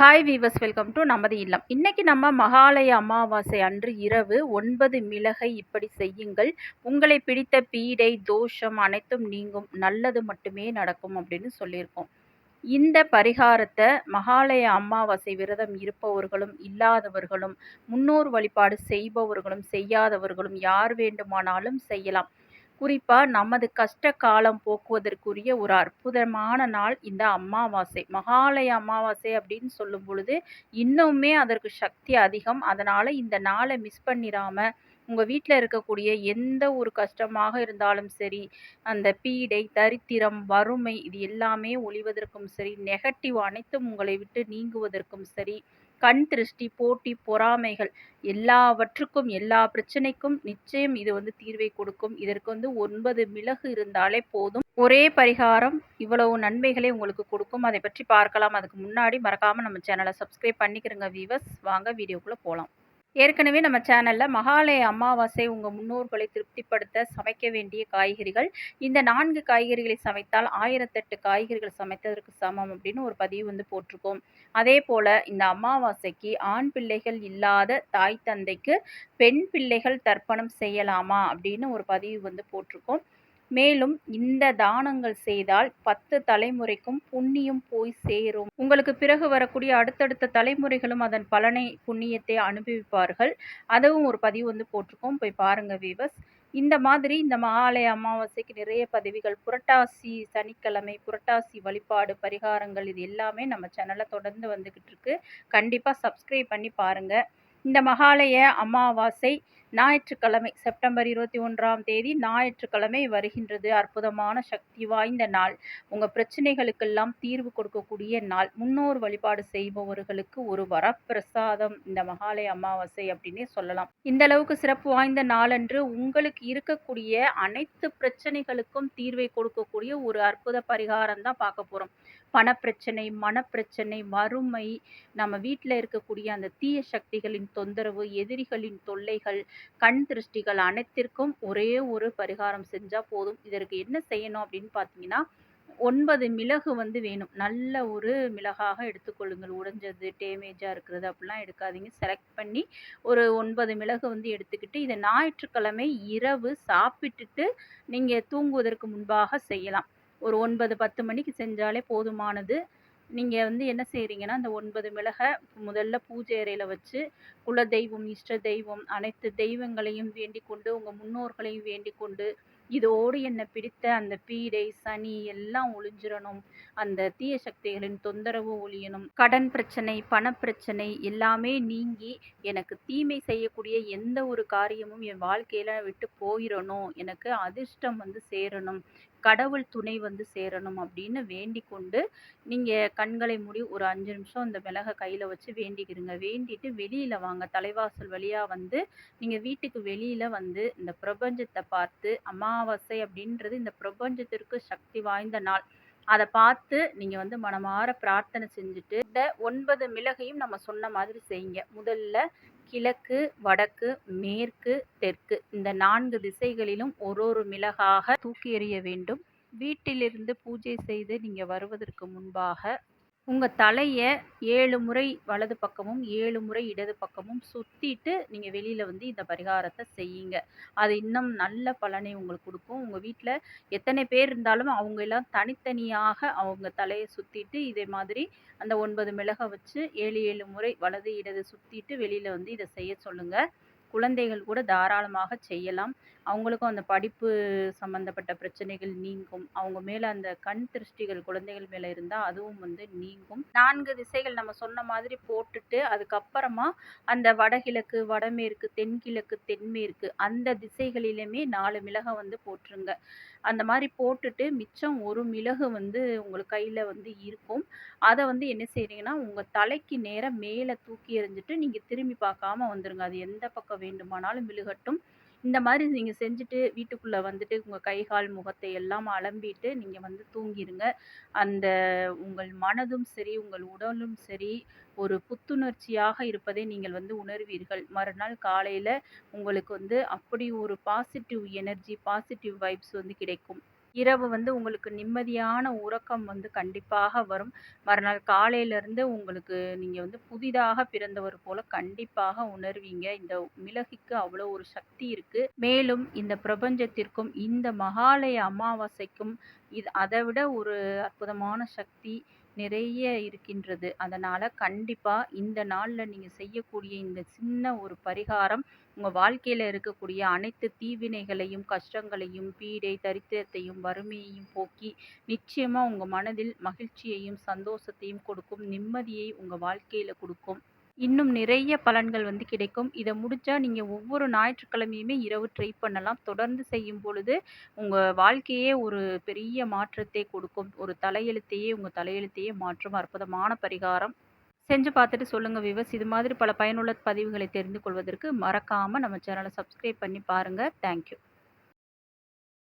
Hi viewers welcome to நமது இல்லம். இன்றைக்கி நம்ம மகாலய அமாவாசை அன்று இரவு ஒன்பது மிளகை இப்படி செய்யுங்கள். உங்களை பிடித்த பீடை தோஷம் அனைத்தும் நீங்கும். நல்லது மட்டுமே நடக்கும் அப்படின்னு சொல்லியிருக்கோம். இந்த பரிகாரத்தை மகாலய அமாவாசை விரதம் இருப்பவர்களும் இல்லாதவர்களும் முன்னோர் வழிபாடு செய்பவர்களும் செய்யாதவர்களும் யார் வேண்டுமானாலும் செய்யலாம். குறிப்பாக நமது கஷ்ட காலம் போக்குவதற்குரிய ஒரு அற்புதமான நாள் இந்த அமாவாசை. மகாலய அமாவாசை அப்படின்னு சொல்லும் பொழுது இன்னுமே அதற்கு சக்தி அதிகம். அதனால் இந்த நாளை மிஸ் பண்ணிடாமல் உங்கள் வீட்டில் இருக்கக்கூடிய எந்த ஒரு கஷ்டமாக இருந்தாலும் சரி அந்த பீடை தரித்திரம் வறுமை இது எல்லாமே ஒழிவதற்கும் சரி நெகட்டிவ் அனைத்தும் உங்களை விட்டு நீங்குவதற்கும் சரி கண் திருஷ்டி போட்டி பொறாமைகள் எல்லாவற்றுக்கும் எல்லா பிரச்சனைக்கும் நிச்சயம் இது வந்து தீர்வை கொடுக்கும். இதற்கு வந்து ஒன்பது மிளகு இருந்தாலே போதும். ஒரே பரிகாரம் இவ்வளவு நன்மைகளை உங்களுக்கு கொடுக்கும். அதை பற்றி பார்க்கலாம். அதுக்கு முன்னாடி மறக்காமல் நம்ம சேனலை சப்ஸ்கிரைப் பண்ணிக்கிறோங்க வீவர்ஸ் வாங்க வீடியோக்குள்ளே போகலாம் ஏற்கனவே நம்ம சேனலில் மகாலய அமாவாசை உங்கள் முன்னோர்களை திருப்திப்படுத்த சமைக்க வேண்டிய காய்கறிகள் இந்த நான்கு காய்கறிகளை சமைத்தால் ஆயிரத்தெட்டு காய்கறிகள் சமைத்ததற்கு சமம் அப்படின்னு ஒரு பதிவு வந்து போட்டிருக்கோம். அதே போல் இந்த அமாவாசைக்கு ஆண் பிள்ளைகள் இல்லாத தாய் தந்தைக்கு பெண் பிள்ளைகள் தர்ப்பணம் செய்யலாமா அப்படின்னு ஒரு பதிவு வந்து போட்டிருக்கோம். மேலும் இந்த தானங்கள் செய்தால் பத்து தலைமுறைக்கும் புண்ணியம் போய் சேரும். உங்களுக்கு பிறகு வரக்கூடிய அடுத்தடுத்த தலைமுறைகளும் அதன் பலனை புண்ணியத்தை அனுபவிப்பார்கள். அதுவும் ஒரு பதிவு வந்து போட்டிருக்கோம். போய் பாருங்க வீவஸ் இந்த மாதிரி இந்த மகாலய அமாவாசைக்கு நிறைய பதவிகள் புரட்டாசி சனிக்கிழமை புரட்டாசி வழிபாடு பரிகாரங்கள் இது எல்லாமே நம்ம சேனலில் தொடர்ந்து வந்துக்கிட்டு இருக்கு. கண்டிப்பாக சப்ஸ்கிரைப் பண்ணி பாருங்கள் இந்த மகாலய அமாவாசை ஞாயிற்றுக்கிழமை செப்டம்பர் இருபத்தி ஒன்றாம் தேதி ஞாயிற்றுக்கிழமை வருகின்றது. அற்புதமான சக்தி வாய்ந்த நாள். உங்கள் பிரச்சனைகளுக்கெல்லாம் தீர்வு கொடுக்கக்கூடிய நாள். முன்னோர் வழிபாடு செய்பவர்களுக்கு ஒரு வரப்பிரசாதம். இந்த மகாலய அமாவாசை அப்படின்னே சொல்லலாம். இந்த அளவுக்கு சிறப்பு வாய்ந்த நாளன்று உங்களுக்கு இருக்கக்கூடிய அனைத்து பிரச்சனைகளுக்கும் தீர்வை கொடுக்கக்கூடிய ஒரு அற்புத பரிகாரம் தான் பார்க்க போகிறோம் பணப்பிரச்சனை மனப்பிரச்சனை வறுமை நம்ம வீட்டில் இருக்கக்கூடிய அந்த தீய சக்திகளின் தொந்தரவு எதிரிகளின் தொல்லைகள் கண் திருஷ்டிகள் அனைத்திற்கும் ஒரே ஒரு பரிகாரம் செஞ்சால் போதும். இதற்கு என்ன செய்யணும் அப்படின்னு பார்த்தீங்கன்னா ஒன்பது மிளகு வந்து வேணும். நல்ல ஒரு மிளகாக எடுத்துக்கொள்ளுங்கள். உடைஞ்சது டேமேஜாக இருக்கிறது அப்படிலாம் எடுக்காதீங்க. செலக்ட் பண்ணி ஒரு ஒன்பது மிளகு வந்து எடுத்துக்கிட்டு இதை ஞாயிற்றுக்கிழமை இரவு சாப்பிட்டுட்டு நீங்கள் தூங்குவதற்கு முன்பாக செய்யலாம். ஒரு ஒன்பது பத்து மணிக்கு செஞ்சாலே போதுமானது. நீங்கள் வந்து என்ன செய்கிறீங்கன்னா அந்த ஒன்பது மிளகை முதல்ல பூஜை அறையில் வச்சு குல தெய்வம் இஷ்ட தெய்வம் அனைத்து தெய்வங்களையும் வேண்டிக் கொண்டு உங்கள் முன்னோர்களையும் வேண்டிக் கொண்டு இதோடு என்னை பிடித்த அந்த பீடை சனி எல்லாம் ஒளிஞ்சிடணும் அந்த தீய சக்திகளின் தொந்தரவு ஒழியணும். கடன் பிரச்சனை பணப்பிரச்சனை எல்லாமே நீங்கி எனக்கு தீமை செய்யக்கூடிய எந்த ஒரு காரியமும் என் வாழ்க்கையில் விட்டு போயிடணும் எனக்கு அதிர்ஷ்டம் வந்து சேரணும். கடவுள் துணை வந்து சேரணும் அப்படின்னு வேண்டி கொண்டு நீங்கள் கண்களை மூடி ஒரு அஞ்சு நிமிஷம் இந்த மிளகை கையில் வச்சு வேண்டிக்கிறீங்க வேண்டிட்டு வெளியில் வாங்க. தலைவாசல் வழியாக வந்து நீங்கள் வீட்டுக்கு வெளியில் வந்து இந்த பிரபஞ்சத்தை பார்த்து அம்மா அமாவாசை அப்படின்றது இந்த பிரபஞ்சத்திற்கு சக்தி வாய்ந்த நாள். அதை பார்த்து நீங்கள் வந்து மனமாற பிரார்த்தனை செஞ்சுட்டு இந்த ஒன்பது மிளகையும் நம்ம சொன்ன மாதிரி செய்யுங்க. முதல்ல கிழக்கு வடக்கு மேற்கு தெற்கு. இந்த நான்கு திசைகளிலும் ஒரு ஒரு மிளகாக தூக்கி எறிய வேண்டும். வீட்டிலிருந்து பூஜை செய்து நீங்கள் வருவதற்கு முன்பாக உங்கள் தலையை ஏழு முறை வலது பக்கமும் ஏழு முறை இடது பக்கமும் சுற்றிட்டு நீங்கள் வெளியில் வந்து இந்த பரிகாரத்தை செய்யுங்க. அது இன்னும் நல்ல பலனை உங்களுக்கு கொடுக்கும். உங்கள் வீட்டில் எத்தனை பேர் இருந்தாலும் அவங்க எல்லாம் தனித்தனியாக அவங்க தலையை சுற்றிட்டு இதே மாதிரி அந்த ஒன்பது மிளகை வச்சு ஏழு ஏழு முறை வலது இடது சுற்றிட்டு வெளியில் வந்து இதை செய்ய சொல்லுங்கள் குழந்தைகள் கூட தாராளமாக செய்யலாம். அவங்களுக்கும் அந்த படிப்பு சம்மந்தப்பட்ட பிரச்சனைகள் நீங்கும். அவங்க மேலே அந்த கண் திருஷ்டிகள் குழந்தைகள் மேலே இருந்தால் அதுவும் வந்து நீங்கும். நான்கு திசைகள் நம்ம சொன்ன மாதிரி போட்டுட்டு அதுக்கப்புறமா அந்த வடகிழக்கு வடமேற்கு தென்கிழக்கு தென்மேற்கு அந்த திசைகளிலுமே நாலு மிளகை வந்து போட்டுருங்க. அந்த மாதிரி போட்டுட்டு மிச்சம் ஒரு மிளகு வந்து உங்களுக்கு கையில் வந்து இருக்கும். அதை வந்து என்ன செய்கிறீங்கன்னா உங்கள் தலைக்கு நேராக மேலே தூக்கி எறிஞ்சிட்டு நீங்கள் திரும்பி பார்க்காம வந்துடுங்க அது எந்த பக்கம் வேண்டுமானாலும் விழுகட்டும். இந்த மாதிரி நீங்கள் செஞ்சுட்டு வீட்டுக்குள்ளே வந்துட்டு உங்கள் கை கால் முகத்தை எல்லாம் அலம்பிட்டு நீங்கள் வந்து தூங்கிடுங்க அந்த உங்கள் மனதும் சரி உங்கள் உடலும் சரி ஒரு புத்துணர்ச்சியாக இருப்பதை நீங்கள் வந்து உணர்வீர்கள். மறுநாள் காலையில் உங்களுக்கு வந்து அப்படி ஒரு பாசிட்டிவ் எனர்ஜி பாசிட்டிவ் வைப்ஸ் வந்து கிடைக்கும். இரவு வந்து உங்களுக்கு நிம்மதியான உறக்கம் வந்து கண்டிப்பாக வரும். மறுநாள் காலையிலேருந்து உங்களுக்கு நீங்கள் வந்து புதிதாக பிறந்தவர் போல கண்டிப்பாக உணர்வீங்க. இந்த மிளகுக்கு அவ்வளோ ஒரு சக்தி இருக்குது மேலும் இந்த பிரபஞ்சத்திற்கும், இந்த மகாலய அமாவாசைக்கும் இது அதை விட ஒரு அற்புதமான சக்தி நிறைய இருக்கின்றது. அதனால் கண்டிப்பாக இந்த நாளில் நீங்கள் செய்யக்கூடிய இந்த சின்ன ஒரு பரிகாரம் உங்கள் வாழ்க்கையில் இருக்கக்கூடிய அனைத்து தீவினைகளையும், கஷ்டங்களையும், பீடை, தரித்திரத்தையும், வறுமையையும் போக்கி நிச்சயமாக உங்கள் மனதில் மகிழ்ச்சியையும், சந்தோஷத்தையும் கொடுக்கும். நிம்மதியை உங்கள் வாழ்க்கையில் கொடுக்கும் இன்னும் நிறைய பலன்கள் வந்து கிடைக்கும். இதை முடித்தா நீங்கள் ஒவ்வொரு ஞாயிற்றுக்கிழமையுமே இரவு ட்ரை பண்ணலாம். தொடர்ந்து செய்யும் பொழுது உங்கள் வாழ்க்கையே ஒரு பெரிய மாற்றத்தை கொடுக்கும். ஒரு தலையெழுத்தையே உங்கள் தலையெழுத்தையே மாற்றும் அற்புதமான பரிகாரம். செஞ்சு பார்த்துட்டு சொல்லுங்கள் விவஸ் இது மாதிரி பல பயனுள்ள பதிவுகளை தெரிந்து கொள்வதற்கு மறக்காமல் நம்ம சேனலை சப்ஸ்கிரைப் பண்ணி பாருங்கள் தேங்க் யூ.